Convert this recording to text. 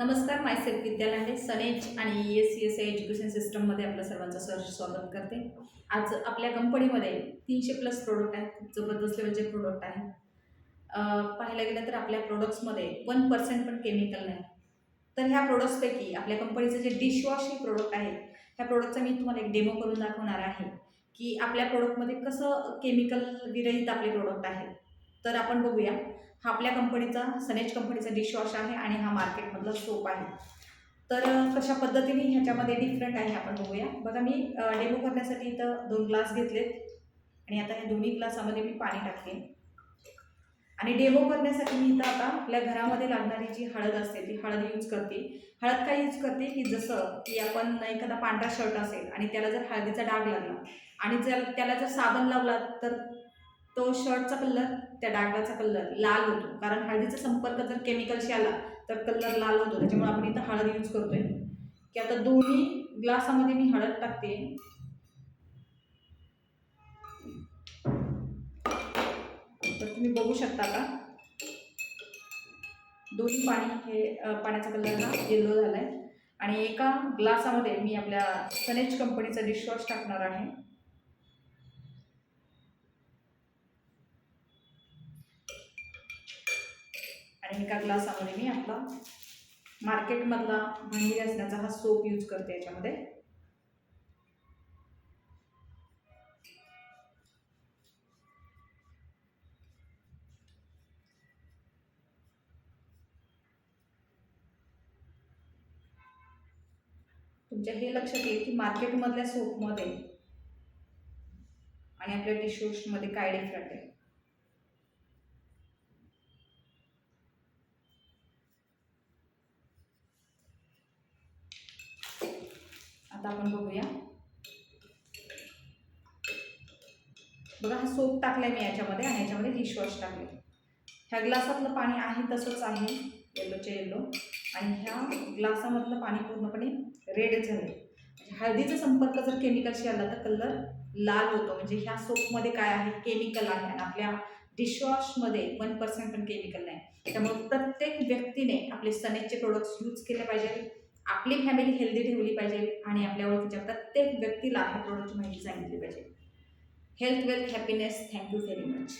नमस्कार माय सेल्फ विद्यालंडे सनेज आणि E S C S I education सिस्टममध्ये आपलं सर्वांचं सर स्वागत करते. आज आपल्या कंपनीमध्ये तीनशे प्लस प्रोडक्ट आहेत. खूप जबरदस्त लेवलचे प्रोडक्ट आहेत पाहायला गेलं तर आपल्या प्रोडक्ट्समध्ये वन पर्सेंट पण केमिकल नाही. तर ह्या प्रोडक्ट्सपैकी आपल्या कंपनीचं जे डिशवॉश हे प्रोडक्ट आहे ह्या प्रोडक्टचा मी तुम्हाला एक डेमो करून दाखवणार आहे की आपल्या प्रोडक्टमध्ये कसं केमिकल विरहित आपले प्रोडक्ट आहेत तर आपण बघूया. हा आपल्या कंपनीचा सनेज कंपनीचा डिशवॉश आहे आणि हा मार्केटमधला सोप आहे. तर कशा पद्धतीने ह्याच्यामध्ये डिफरंट आहे आपण बघूया. बघा मी डेमो करण्यासाठी इथं दोन ग्लास घेतलेत. आणि आता ह्या दोन्ही ग्लासामध्ये मी पाणी टाकले आणि डेमो करण्यासाठी मी इथं आता आपल्या घरामध्ये लागणारी जी हळद असते ती हळद यूज करते. हळद काय यूज करते? की जसं की आपण एखादा पांढरा शर्ट असेल आणि त्याला जर हळदीचा डाग लागला आणि जर त्याला जर साबण लावला तर तो शर्टचा कलर त्या डागाचा कलर लाल होतो. कारण हळदीचा संपर्क जर केमिकलशी आला तर कलर लाल होतो. त्याच्यामुळे आपण इथं हळद यूज करतोय. की आता दोन्ही ग्लासामध्ये मी हळद टाकते. तर तुम्ही बघू शकता का दोन्ही पाणी हे पाण्याचा कलर हा येलो झाला आहे आणि एका ग्लासामध्ये मी आपल्या सनेज कंपनीचा डिशवॉश टाकणार आहे. आणि एका ग्लासामध्ये मी आपला मार्केटमधला भांडी घासण्याचा हा सोप यूज करते याच्यामध्ये. तुमच्या हे लक्षात येईल की मार्केटमधल्या सोपमध्ये आणि आपल्या डिशवॉशमध्ये काय डिफरंट आहे. आता आपण बघूया. बघा हा सोप टाकलाय मी याच्यामध्ये आणि याच्यामध्ये डिशवॉश टाकले ह्या ग्लासातलं पाणी आहे तसंच आहे येलोचे येलो आणि ह्या ग्लासामधलं पाणी पूर्णपणे रेड झालं म्हणजे हळदीचा संपर्क जर केमिकलशी आला तर कलर लाल होतो. म्हणजे ह्या सोपमध्ये काय आहे? केमिकल आहे. आणि आपल्या डिशवॉशमध्ये वन पर्सेंट पण केमिकल नाही. त्यामुळे प्रत्येक व्यक्तीने आपले सनेजचे प्रोडक्ट्स यूज केले पाहिजे आपली फॅमिली हेल्दी ठेवली पाहिजे आणि आपल्या ओळखीच्या प्रत्येक व्यक्तीला ह्या प्रोडक्टची माहिती सांगितली पाहिजे. Health wealth happiness thank you very much